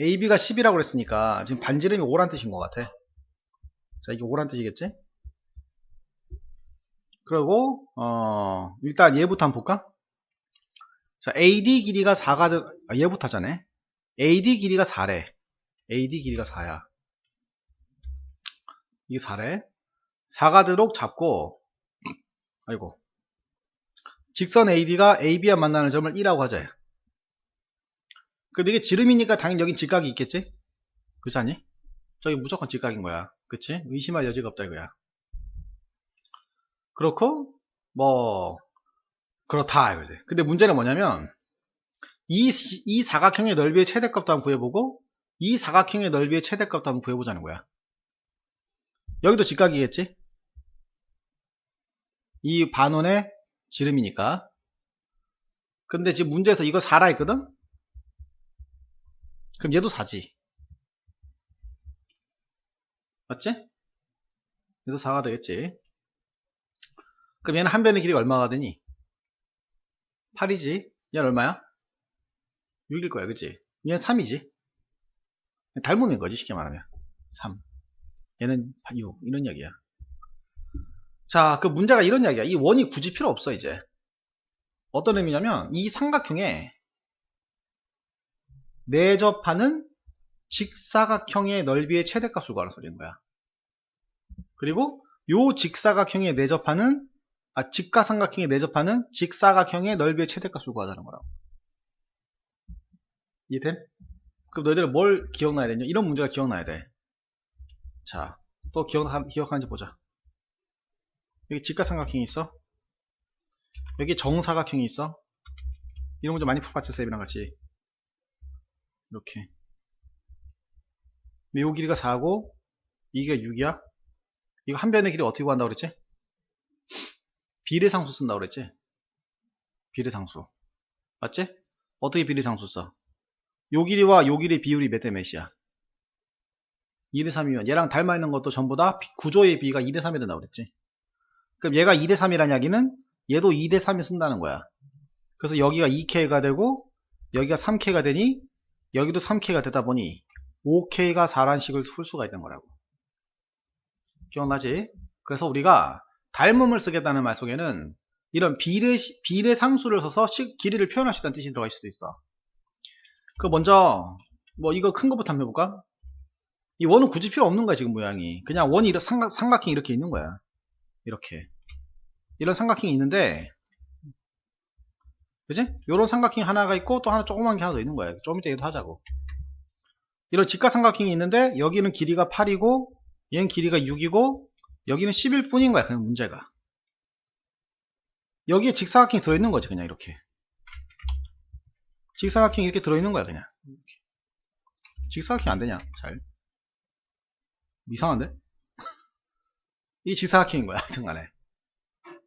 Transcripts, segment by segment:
AB가 10이라고 그랬으니까 지금 반지름이 5란 뜻인 것 같아. 자, 이게 5란 뜻이겠지? 그리고 어, 일단 얘부터 한번 볼까? 자, AD 길이가 4가 되, 아, 얘부터 하자네. AD 길이가 4래. AD 길이가 4야. 이게 4래. 4가 되도록 잡고 아이고 직선 AD가 AB와 만나는 점을 1라고 하자. 근데 이게 지름이니까 당연히 여긴 직각이 있겠지? 그렇지 않니? 저기 무조건 직각인 거야. 그치? 의심할 여지가 없다 이거야. 그렇고 뭐 그렇다 이거지. 근데 문제는 뭐냐면 이, 이 사각형의 넓이의 최대값도 한번 구해보고 이 사각형의 넓이의 최대값도 한번 구해보자는 거야. 여기도 직각이겠지? 이 반원의 지름이니까. 근데 지금 문제에서 이거 4라 했거든? 그럼 얘도 4지. 맞지? 얘도 4가 되겠지. 그럼 얘는 한 변의 길이가 얼마가 되니? 8이지. 얘는 얼마야? 6일 거야, 그치? 얘는 3이지. 닮음인 거지, 쉽게 말하면. 3. 얘는 6. 이런 이야기야. 자, 그 문제가 이런 이야기야. 이 원이 굳이 필요 없어, 이제. 어떤 의미냐면, 이 삼각형에 내접하는 직사각형의 넓이의 최대값을 구하라 소리인 거야. 그리고 요 직사각형에 내접하는 아, 직가삼각형에 내접하는 직사각형의 넓이의 최대값을 구하자는 거라고. 이해됨? 그럼 너희들은 뭘 기억나야 되냐? 이런 문제가 기억나야 돼. 자, 또 기억, 기억하는지 보자. 여기 직가삼각형이 있어. 여기 정사각형이 있어. 이런 문제 많이 풀어봤죠, 쌤이랑 같이. 이렇게. 요 길이가 4고, 이게 6이야? 이거 한 변의 길이 어떻게 구한다고 그랬지? 비례상수 쓴다고 그랬지? 비례상수. 맞지? 어떻게 비례상수 써? 요 길이와 요 길이 비율이 몇 대 몇이야? 2대 3이면 얘랑 닮아 있는 것도 전부 다 구조의 비가 2대 3이 된다고 그랬지? 그럼 얘가 2대 3이라는 이야기는 얘도 2대 3이 쓴다는 거야. 그래서 여기가 2K가 되고 여기가 3K가 되니 여기도 3K가 되다 보니 5K가 4란 식을 풀 수가 있는 거라고. 기억나지? 그래서 우리가 닮음을 쓰겠다는 말 속에는 이런 비례, 비례 상수를 써서 시, 길이를 있다는 뜻이 들어갈 수도 있어. 그 먼저 뭐 이거 큰 거부터 한번 해볼까? 이 원은 굳이 필요 없는 거야 지금 모양이. 그냥 원이 삼각, 삼각형이 이렇게 있는 거야. 이렇게. 이런 삼각형이 있는데 그지? 요런 삼각형 하나가 있고 또 하나 조그만 게 하나 더 있는 거야. 좀 이따 얘도 하자고. 이런 직각삼각형이 있는데 여기는 길이가 8이고 얘는 길이가 6이고 여기는 10일 뿐인 거야. 그냥 문제가. 여기에 직사각형이 들어있는 거지. 그냥 이렇게. 직사각형이 이렇게 들어있는 거야. 그냥. 직사각형이 안 되냐? 잘. 이상한데? 이 직사각형인 거야. 하여튼 간에.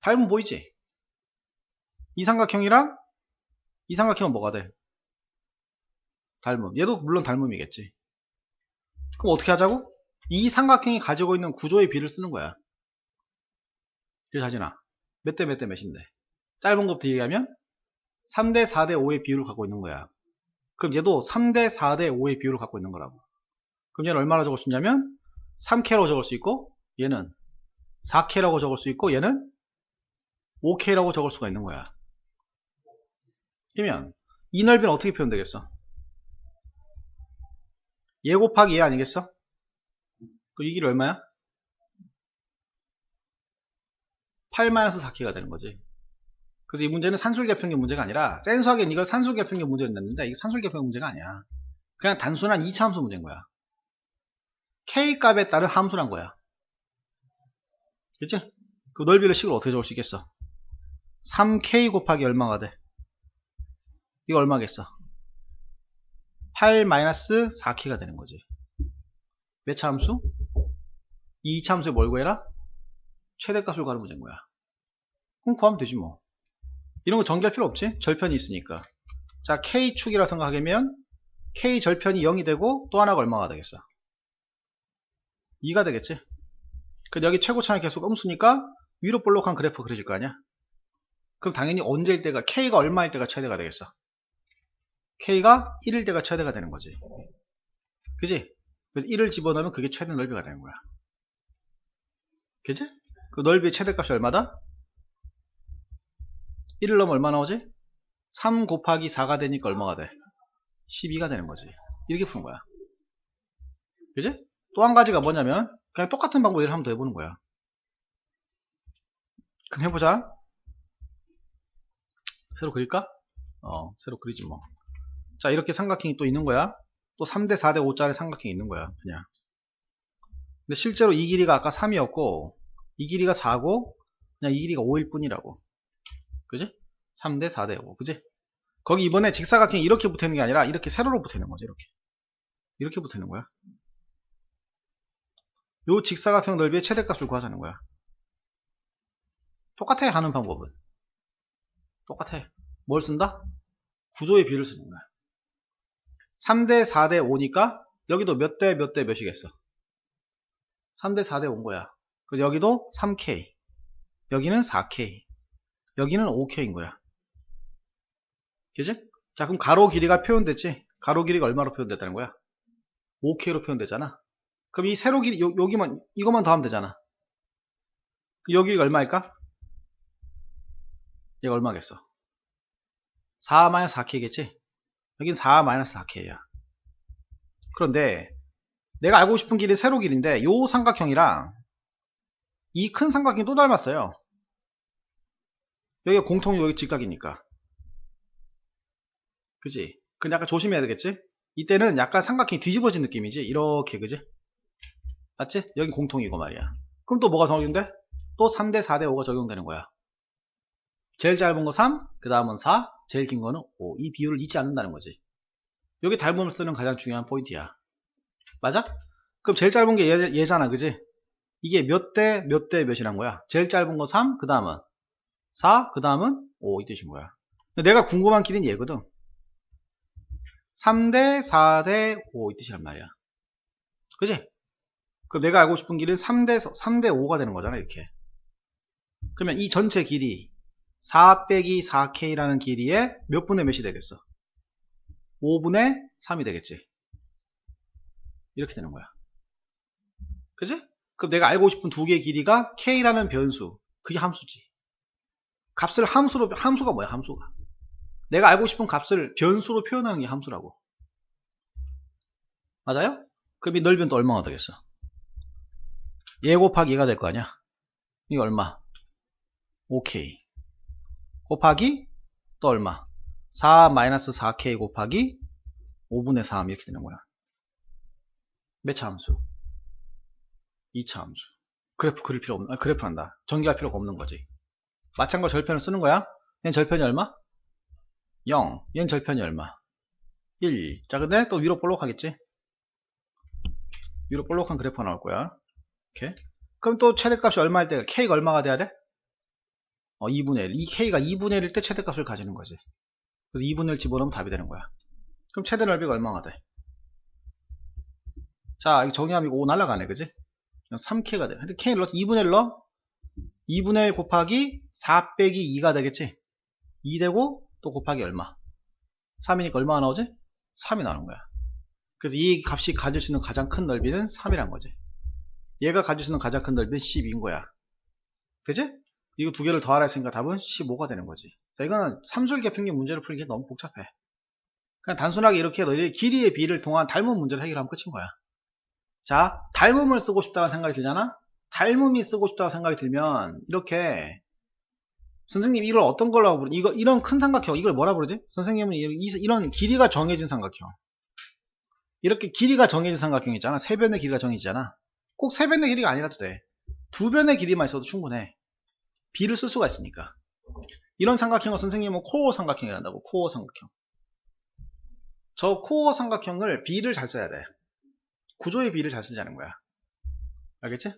닮은 보이지? 이 삼각형이랑 이 삼각형은 뭐가 돼? 닮음. 얘도 물론 닮음이겠지. 그럼 어떻게 하자고? 이 삼각형이 가지고 있는 구조의 비를 쓰는 거야. 그래서 자진아. 몇 대 몇 대 몇인데? 짧은 것부터 얘기하면 3대 4대 5의 비율을 갖고 있는 거야. 그럼 얘도 3대 4대 5의 비율을 갖고 있는 거라고. 그럼 얘는 얼마나 적을 수 있냐면 3K라고 적을 수 있고 얘는 4K라고 적을 수 있고 얘는 5K라고 적을 수가 있는 거야. 그러면 이 넓이는 어떻게 표현되겠어? 얘 곱하기 얘 아니겠어? 그이 길이 얼마야? 8-4K가 되는 거지. 그래서 이 문제는 산술계평계 문제가 아니라 센수하기엔 이걸 산술계평계 문제를 냈는데 이게 산술계평계 문제가 아니야. 그냥 단순한 2차 함수 문제인 거야. K 값에 따른 함수란 거야. 그치? 그 넓이를 식으로 어떻게 적을 수 있겠어? 3K 곱하기 얼마가 돼? 이거 얼마겠어? 8-4K가 되는 거지. 몇차 함수? 이 2차 함수에 뭘 구해라? 최대값을 구하는 문제인 거야. 그럼 구하면 되지 뭐. 이런 거 전개할 필요 없지? 절편이 있으니까. 자, K축이라 생각하면 K 절편이 0이 되고 또 하나가 얼마가 되겠어? 2가 되겠지? 근데 여기 최고차의 개수가 음수니까 위로 볼록한 그래프 그려질 거 아니야? 그럼 당연히 언제일 때가 K가 얼마일 때가 최대가 되겠어? K가 1일 때가 최대가 되는 거지. 그지? 그래서 1을 집어넣으면 그게 최대 넓이가 되는 거야. 그지? 그 넓이의 최대값이 얼마다? 1을 넣으면 얼마 나오지? 3 곱하기 4가 되니까 얼마가 돼? 12가 되는 거지. 이렇게 푸는 거야. 그지? 또 한 가지가 뭐냐면 그냥 똑같은 방법을 한번 더 해보는 거야. 그럼 해보자. 새로 그릴까? 어, 새로 그리지 뭐. 자, 이렇게 삼각형이 또 있는 거야. 또 3대 4대 5짜리 삼각형이 있는 거야. 그냥. 근데 실제로 이 길이가 아까 3이었고, 이 길이가 4고, 그냥 이 길이가 5일 뿐이라고. 그지? 3대 4대 5. 그지? 거기 이번에 직사각형이 이렇게 붙어 있는 게 아니라 이렇게 세로로 붙어 있는 거지. 이렇게. 이렇게 붙어 있는 거야. 요 직사각형 넓이의 최대값을 구하자는 거야. 똑같아 하는 방법은. 똑같아. 뭘 쓴다? 구조의 비를 쓰는 거야. 3대 4대 5니까 여기도 몇 대 몇대 몇이겠어? 3대 4대 5인 거야. 그래서 여기도 3K. 여기는 4K. 여기는 5K인 거야. 그지? 자, 그럼 가로 길이가 표현됐지? 가로 길이가 얼마로 표현됐다는 거야? 5K로 표현되잖아. 그럼 이 세로 길이, 요, 여기만, 이것만 더하면 되잖아. 여기가 얼마일까? 얘가 얼마겠어? 4-4K겠지? 여긴 4-4K야. 그런데 내가 알고 싶은 길이 세로 길인데 요 삼각형이랑 이 큰 삼각형이 또 닮았어요. 여기가 공통이 여기 직각이니까. 그지? 근데 약간 조심해야 되겠지? 이때는 약간 삼각형이 뒤집어진 느낌이지? 이렇게, 그지? 맞지? 여기 공통이고 말이야. 그럼 또 뭐가 적용돼? 또 3대 4대 5가 적용되는 거야. 제일 짧은 거 3, 그 다음은 4, 제일 긴 거는 5. 이 비율을 잊지 않는다는 거지. 여기 닮음을 쓰는 가장 중요한 포인트야. 맞아? 그럼 제일 짧은 게 얘, 얘잖아, 그지? 이게 몇 대 몇 대 몇이란 거야? 제일 짧은 거 3, 그 다음은 4, 그 다음은 5 이 뜻인 거야. 내가 궁금한 길은 얘거든. 3대 4대 5 이 뜻이란 말이야. 그지? 그럼 내가 알고 싶은 길은 3대 3대 5가 되는 거잖아, 이렇게. 그러면 이 전체 길이 4 빼기 4K라는 길이에 몇 분의 몇이 되겠어? 5분의 3이 되겠지. 이렇게 되는 거야. 그지? 그럼 내가 알고 싶은 두 개의 길이가 K라는 변수. 그게 함수지. 값을 함수로, 함수가 뭐야, 함수가. 내가 알고 싶은 값을 변수로 표현하는 게 함수라고. 맞아요? 그럼 이 넓이는 또 얼마나 되겠어? 얘 곱하기 얘가 될 거 아니야? 이거 얼마? OK. 곱하기 또 얼마? 4-4k 곱하기 5분의 3 이렇게 되는 거야. 몇 차 함수? 2차 함수. 그래프 그릴 필요 없는, 아, 그래프 한다. 전개할 필요가 없는 거지. 마찬가지로 절편을 쓰는 거야. 얘는 절편이 얼마? 0. 얘는 절편이 얼마? 1. 자, 근데 또 위로 볼록하겠지? 위로 볼록한 그래프가 나올 거야. 이렇게. 그럼 또 최대값이 얼마일 때, K가 얼마가 돼야 돼? 어, 2분의 1. 이 K가 2분의 1일 때 최대값을 가지는 거지. 그래서 2분의 1 집어넣으면 답이 되는 거야. 그럼 최대 넓이가 얼마가 돼? 자, 이거 정의하면 이거 5 날라가네, 그지? 3K가 돼. 근데 K를 넣어, 2분의 1 넣어? 2분의 1 곱하기 4 빼기 2가 되겠지? 2 되고 또 곱하기 얼마? 3이니까 얼마가 나오지? 3이 나오는 거야. 그래서 이 값이 가질 수 있는 가장 큰 넓이는 3이란 거지. 얘가 가질 수 있는 가장 큰 넓이는 10인 거야. 그지? 이거 두 개를 더하라 했으니까 답은 15가 되는 거지. 자, 이거는 삼술계 평균 문제를 풀기 너무 복잡해. 그냥 단순하게 이렇게 너희 길이의 비를 통한 닮은 문제를 해결하면 끝인 거야. 자, 닮음을 쓰고 싶다는 생각이 들잖아? 닮음이 쓰고 싶다고 생각이 들면, 이렇게, 선생님 이걸 어떤 걸로 하고 부르 이거, 이런 큰 삼각형, 이걸 뭐라 부르지? 선생님은 이런 길이가 정해진 삼각형. 이렇게 길이가 정해진 삼각형 있잖아. 세 변의 길이가 정해지잖아. 꼭 세 변의 길이가 아니라도 돼. 두 변의 길이만 있어도 충분해. B를 쓸 수가 있으니까. 이런 삼각형을 선생님은 코어 삼각형이란다고. 코어 삼각형. 저 코어 삼각형을 B를 잘 써야 돼. 구조의 B를 잘 쓰자는 거야. 알겠지?